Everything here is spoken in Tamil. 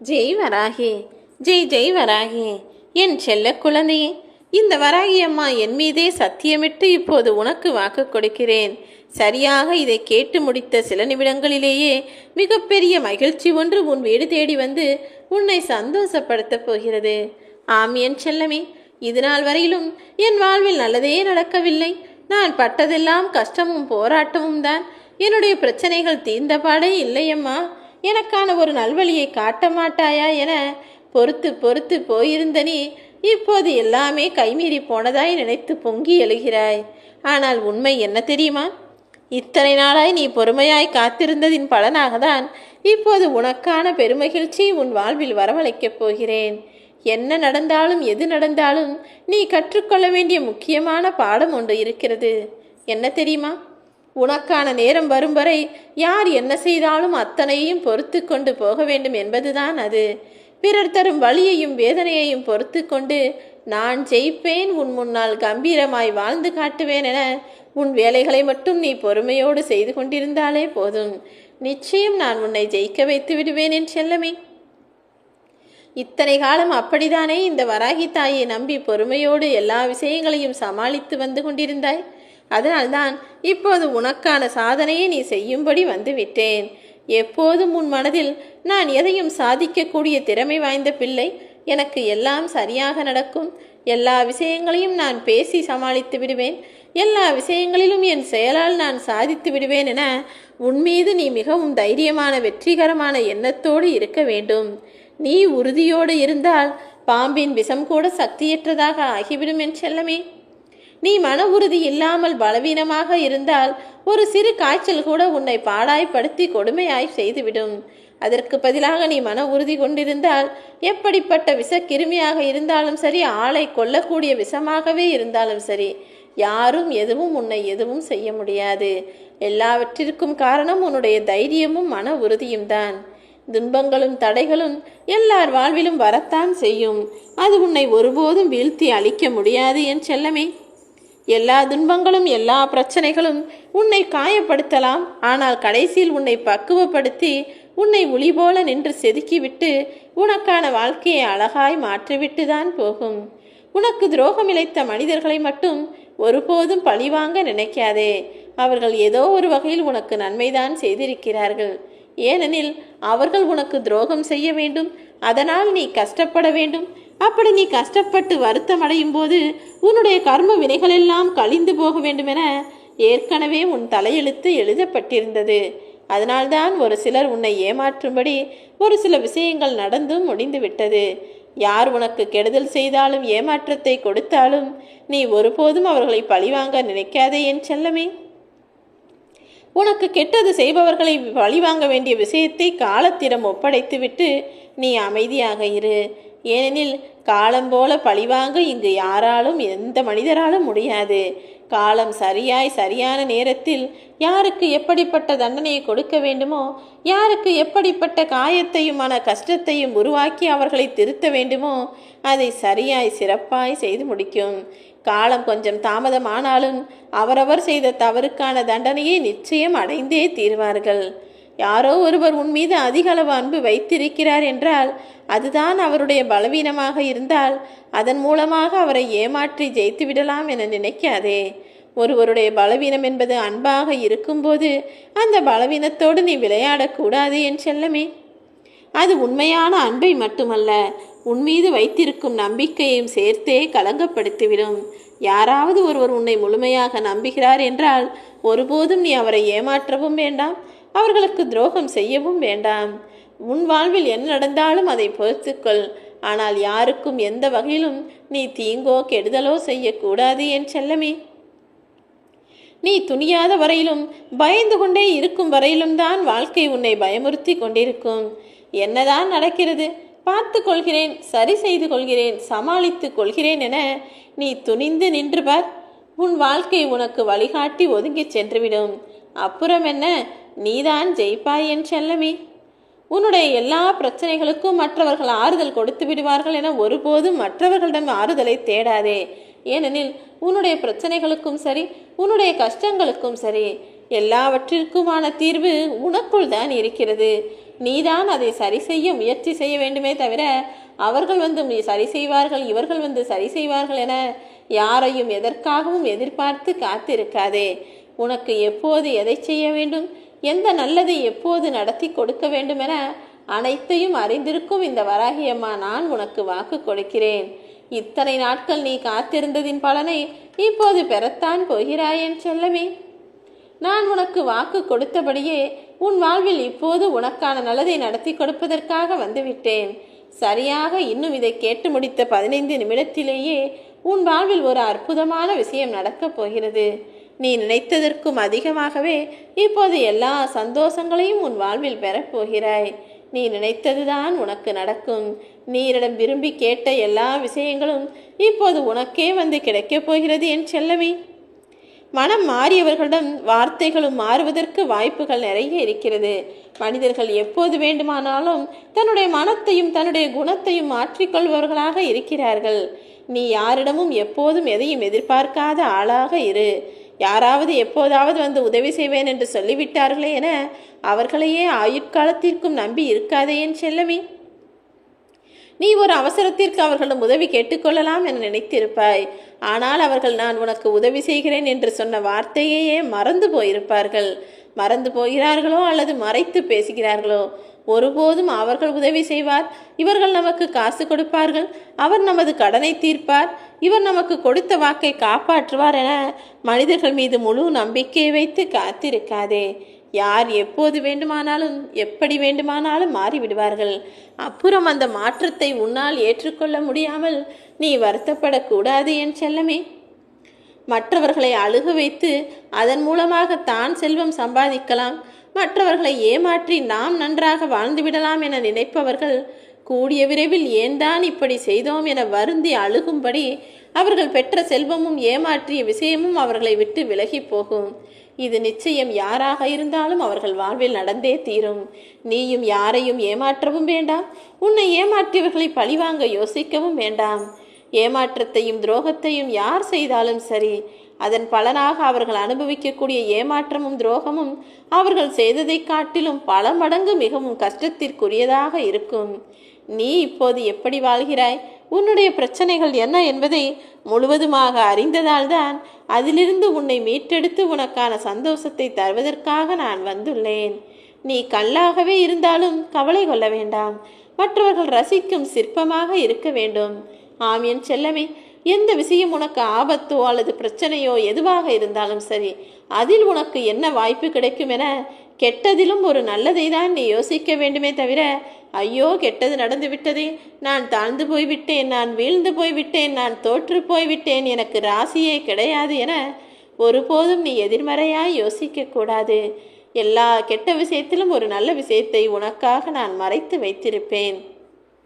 ஜெய் வராகி ஜெய் ஜெய் வராகி என் செல்ல குழந்தையே இந்த வராகி அம்மா என் மீதே சத்தியமிட்டு இப்போது உனக்கு வாக்கு கொடுக்கிறேன். சரியாக இதை கேட்டு முடித்த சில நிமிடங்களிலேயே மிகப்பெரிய மகிழ்ச்சி ஒன்று உன் வீடு தேடி வந்து உன்னை சந்தோஷப்படுத்தப் போகிறது. ஆம் என் செல்லமே இதுநாள் வரையிலும் என் வாழ்வில் நல்லதே நடக்கவில்லை. நான் பட்டதெல்லாம் கஷ்டமும் போராட்டமும் தான். என்னுடைய பிரச்சனைகள் தீர்ந்தபாடே இல்லையம்மா எனக்கான ஒரு நல்வழியை காட்ட மாட்டாயா என பொறுத்து பொறுத்து போயிருந்த நீ இப்போது எல்லாமே கைமீறி போனதாய் நினைத்து பொங்கி எழுகிறாய். ஆனால் உண்மை என்ன தெரியுமா? இத்தனை நாளாய் நீ பொறுமையாய் காத்திருந்ததின் பலனாகத்தான் இப்போது உனக்கான பெருமகிழ்ச்சி உன் வாழ்வில் வரவழைக்கப் போகிறேன். என்ன நடந்தாலும் எது நடந்தாலும் நீ கற்றுக்கொள்ள வேண்டிய முக்கியமான பாடம் ஒன்று இருக்கிறது. என்ன தெரியுமா? உனக்கான நேரம் வரும் வரை யார் என்ன செய்தாலும் அத்தனையும் பொறுத்து கொண்டு போக வேண்டும் என்பதுதான் அது. பிறர் தரும் வழியையும் வேதனையையும் பொறுத்து கொண்டு நான் ஜெயிப்பேன் உன் முன்னால் கம்பீரமாய் வாழ்ந்து காட்டுவேன் என உன் வேலைகளை மட்டும் நீ பொறுமையோடு செய்து கொண்டிருந்தாலே போதும். நிச்சயம் நான் உன்னை ஜெயிக்க வைத்து விடுவேன் என் செல்லமே. இத்தனை காலம் அப்படித்தானே இந்த வராகி தாயை நம்பி பொறுமையோடு எல்லா விஷயங்களையும் சமாளித்து வந்து கொண்டிருந்தாய்? அதனால்தான் இப்போது உனக்கான சாதனையை நீ செய்யும்படி வந்து விட்டேன் எப்போதும் உன் மனதில் நான் எதையும் சாதிக்கக்கூடிய திறமை வாய்ந்த பிள்ளை. எனக்கு எல்லாம் சரியாக நடக்கும். எல்லா விஷயங்களையும் நான் பேசி சமாளித்து விடுவேன். எல்லா விஷயங்களிலும் என் செயலால் நான் சாதித்து விடுவேன் என உன்மீது நீ மிகவும் தைரியமான வெற்றிகரமான எண்ணத்தோடு இருக்க வேண்டும். நீ உறுதியோடு இருந்தால் பாம்பின் விஷம் கூட சக்தியற்றதாக ஆகிவிடும் என் செல்லமே. நீ மன உறுதி இல்லாமல் பலவீனமாக இருந்தால் ஒரு சிறு காய்ச்சல் கூட உன்னை பாடாய்ப்படுத்தி கொடுமையாய் செய்துவிடும். அதற்கு பதிலாக நீ மன உறுதி கொண்டிருந்தால் எப்படிப்பட்ட விஷக்கிருமியாக இருந்தாலும் சரி ஆளை கொல்லக்கூடிய விஷமாகவே இருந்தாலும் சரி யாரும் எதுவும் உன்னை எதுவும் செய்ய முடியாது. எல்லாவற்றிற்கும் காரணம் உன்னுடைய தைரியமும் மன உறுதியும் தான் துன்பங்களும் தடைகளும் எல்லார் வாழ்விலும் வரத்தான் செய்யும். அது உன்னை ஒருபோதும் வீழ்த்தி அழிக்க முடியாது என் செல்லமே. எல்லா துன்பங்களும் எல்லா பிரச்சனைகளும் உன்னை காயப்படுத்தலாம். ஆனால் கடைசியில் உன்னை பக்குவப்படுத்தி உன்னை ஒளி போல நின்று செதுக்கிவிட்டு உனக்கான வாழ்க்கையை அழகாய் மாற்றிவிட்டு தான் போகும். உனக்கு துரோகம் இழைத்த மனிதர்களை மட்டும் ஒருபோதும் பழிவாங்க நினைக்காதே. அவர்கள் ஏதோ ஒரு வகையில் உனக்கு நன்மைதான் செய்திருக்கிறார்கள். ஏனெனில் அவர்கள் உனக்கு துரோகம் செய்ய வேண்டும். அதனால் நீ கஷ்டப்பட வேண்டும். அப்படி நீ கஷ்டப்பட்டு வருத்தம் அடையும் போது உன்னுடைய கர்ம வினைகளெல்லாம் கழிந்து போக வேண்டுமென ஏற்கனவே உன் தலையெழுத்து எழுதப்பட்டிருந்தது. அதனால்தான் ஒரு சிலர் உன்னை ஏமாற்றும்படி ஒரு சில விஷயங்கள் நடந்தும் முடிந்து விட்டது. யார் உனக்கு கெடுதல் செய்தாலும் ஏமாற்றத்தை கொடுத்தாலும் நீ ஒருபோதும் அவர்களை பழிவாங்க நினைக்காதே என் செல்லமே. உனக்கு கெட்டது செய்பவர்களை பழிவாங்க வேண்டிய விஷயத்தை காலத்திடம் ஒப்படைத்துவிட்டு நீ அமைதியாக இரு. ஏனெனில் காலம் போல பழிவாங்க இங்கு யாராலும் எந்த மனிதராலும் முடியாது. காலம் சரியாய் சரியான நேரத்தில் யாருக்கு எப்படிப்பட்ட தண்டனையை கொடுக்க வேண்டுமோ யாருக்கு எப்படிப்பட்ட காயத்தையும் மன கஷ்டத்தையும் உருவாக்கி அவர்களை திருத்த வேண்டுமோ அதை சரியாய் சிறப்பாய் செய்து முடிக்கும். காலம் கொஞ்சம் தாமதமானாலும் அவரவர் செய்த தவறுக்கான தண்டனையை நிச்சயம் அடைந்தே தீர்வார்கள். யாரோ ஒருவர் உன் மீது அதிக அளவு அன்பு வைத்திருக்கிறார் என்றால் அதுதான் அவருடைய பலவீனமாக இருந்தால் அதன் மூலமாக அவரை ஏமாற்றி ஜெயித்து விடலாம் என நினைக்காதே. ஒருவருடைய பலவீனம் என்பது அன்பாக இருக்கும்போது அந்த பலவீனத்தோடு நீ விளையாடக்கூடாது என் செல்லமே. அது உண்மையான அன்பை மட்டுமல்ல உன் மீது வைத்திருக்கும் நம்பிக்கையும் சேர்த்தே கலங்கப்படுத்திவிடும். யாராவது ஒருவர் உன்னை முழுமையாக நம்புகிறார் என்றால் ஒருபோதும் நீ அவரை ஏமாற்றவும் வேண்டாம். அவர்களுக்கு துரோகம் செய்யவும் வேண்டாம். உன் வாழ்வில் என்ன நடந்தாலும் அதை பொறுத்துக்கொள். ஆனால் யாருக்கும் எந்த வகையிலும் நீ தீங்கோ கெடுதலோ செய்யக்கூடாது என் செல்லமே. நீ துணியாத வரையிலும் பயந்து கொண்டே இருக்கும் வரையிலும் தான் வாழ்க்கை உன்னை பயமுறுத்தி கொண்டிருக்கும். என்னதான் நடக்கிறது? பார்த்து கொள்கிறேன் சரி செய்து கொள்கிறேன் சமாளித்துக் கொள்கிறேன் என நீ துணிந்து நின்று பார். உன் வாழ்க்கை உனக்கு வழிகாட்டி ஒதுங்கிச் சென்றுவிடும். அப்புறம் என்ன? நீதான் ஜெயிப்பாய் என் செல்லமே. உன்னுடைய எல்லா பிரச்சனைகளுக்கும் மற்றவர்கள் ஆறுதல் கொடுத்து விடுவார்கள் என ஒருபோதும் மற்றவர்களிடம் ஆறுதலை தேடாதே. ஏனெனில் உன்னுடைய பிரச்சனைகளுக்கும் சரி உன்னுடைய கஷ்டங்களுக்கும் சரி எல்லாவற்றிற்குமான தீர்வு உனக்குள் தான் இருக்கிறது. நீதான் அதை சரி செய்ய முயற்சி செய்ய வேண்டுமே தவிர அவர்கள் வந்து சரி செய்வார்கள் இவர்கள் வந்து சரி செய்வார்கள் என யாரையும் எதற்காகவும் எதிர்பார்த்து காத்திருக்காதே. உனக்கு எப்போது எதை செய்ய வேண்டும்? எந்த நல்லதை எப்போது நடத்தி கொடுக்க வேண்டுமென அனைத்தையும் அறிந்திருக்கும் இந்த வராகியம்மா நான் உனக்கு வாக்கு கொடுக்கிறேன். இத்தனை நாட்கள் நீ காத்திருந்ததின் பலனை இப்போது பெறத்தான் போகிறாயேன் சொல்லமே. நான் உனக்கு வாக்கு கொடுத்தபடியே உன் வாழ்வில் இப்போது உனக்கான நல்லதை நடத்தி கொடுப்பதற்காக வந்துவிட்டேன். சரியாக இன்னும் இதை கேட்டு முடித்த பதினைந்து நிமிடத்திலேயே உன் வாழ்வில் ஒரு அற்புதமான விஷயம் நடக்கப் போகிறது. நீ நினைத்ததற்கும் அதிகமாகவே இப்போது எல்லா சந்தோஷங்களையும் உன் வாழ்வில் பெறப்போகிறாய் நீ நினைத்ததுதான் உனக்கு நடக்கும். நீரிடம் விரும்பி கேட்ட எல்லா விஷயங்களும் இப்போது உனக்கே வந்து கிடைக்கப் போகிறது என் செல்லவி மனம் மாறியவர்களிடம் வார்த்தைகளும் மாறுவதற்கு வாய்ப்புகள் நிறைய இருக்கிறது. மனிதர்கள் எப்போது வேண்டுமானாலும் தன்னுடைய மனத்தையும் தன்னுடைய குணத்தையும் மாற்றிக்கொள்பவர்களாக இருக்கிறார்கள். நீ யாரிடமும் எப்போதும் எதையும் எதிர்பார்க்காத ஆளாக இரு. யாராவது எப்போதாவது வந்து உதவி செய்வேன் என்று சொல்லிவிட்டார்களே என அவர்களையே ஆயுட்காலத்திற்கும் நம்பி இருக்காதே என் செல்லமே. நீ ஒரு அவசரத்திற்கு அவர்களிடம் உதவி கேட்டுக்கொள்ளலாம் என நினைத்திருப்பாய். ஆனால் அவர்கள் நான் உனக்கு உதவி செய்கிறேன் என்று சொன்ன வார்த்தையையே மறந்து போயிருப்பார்கள். மறந்து போகிறார்களோ அல்லது மறைத்து பேசுகிறார்களோ? ஒருபோதும் அவர்கள் உதவி செய்வார். இவர்கள் நமக்கு காசு கொடுப்பார்கள். அவர் நமது கடனை தீர்ப்பார். இவர் நமக்கு கொடுத்த வாக்கை காப்பாற்றுவார் என மனிதர்கள் மீது முழு நம்பிக்கை வைத்து காத்திருக்காதே. யார் எப்போது வேண்டுமானாலும் எப்படி வேண்டுமானாலும் மாறிவிடுவார்கள். அப்புறம் அந்த மாற்றத்தை உன்னால் ஏற்றுக்கொள்ள முடியாமல் நீ வருத்தப்படக்கூடாது என் செல்லமே. மற்றவர்களை அழுக வைத்து அதன் மூலமாக தான் செல்வம் சம்பாதிக்கலாம். மற்றவர்களை ஏமாற்றி நாம் நன்றாக வாழ்ந்துவிடலாம் என நினைப்பவர்கள் கூடிய விரைவில் ஏன் தான் இப்படி செய்தோம் என வருந்தி அழுகும்படி அவர்கள் பெற்ற செல்வமும் ஏமாற்றிய விஷயமும் அவர்களை விட்டு விலகி போகும். இது நிச்சயம் யாராக இருந்தாலும் அவர்கள் வாழ்வில் நடந்தே தீரும். நீயும் யாரையும் ஏமாற்றவும் வேண்டாம். உன்னை ஏமாற்றியவர்களை பழிவாங்க யோசிக்கவும் வேண்டாம். ஏமாற்றத்தையும் துரோகத்தையும் யார் செய்தாலும் சரி அதன் பலனாக அவர்கள் அனுபவிக்கக்கூடிய ஏமாற்றமும் துரோகமும் அவர்கள் செய்ததைக் காட்டிலும் பல மடங்கு மிகவும் கஷ்டத்திற்குரியதாக இருக்கும். நீ இப்போது எப்படி வாழ்கிறாய்? உன்னுடைய பிரச்சனைகள் என்ன என்பதை முழுவதுமாக அறிந்ததால்தான் அதிலிருந்து உன்னை மீட்டெடுத்து உனக்கான சந்தோஷத்தை தருவதற்காக நான் வந்துள்ளேன். நீ கல்லாகவே இருந்தாலும் கவலை கொள்ள வேண்டாம். மற்றவர்கள் ரசிக்கும் சிற்பமாக இருக்க வேண்டும். ஆம் என் செல்லமே எந்த விஷயம் உனக்கு ஆபத்தோ அல்லது பிரச்சனையோ எதுவாக இருந்தாலும் சரி அதில் உனக்கு என்ன வாய்ப்பு கிடைக்கும் என கெட்டதிலும் ஒரு நல்லதை தான் நீ யோசிக்க வேண்டுமே தவிர ஐயோ கெட்டது நடந்து விட்டதே நான் தாழ்ந்து போய்விட்டேன் நான் வீழ்ந்து போய்விட்டேன் நான் தோற்று போய்விட்டேன் எனக்கு ராசியே கிடையாது என ஒருபோதும் நீ எதிர்மறையாய் யோசிக்கக்கூடாது எல்லா கெட்ட விஷயத்திலும் ஒரு நல்ல விஷயத்தை உனக்காக நான் மறைத்து வைத்திருப்பேன்.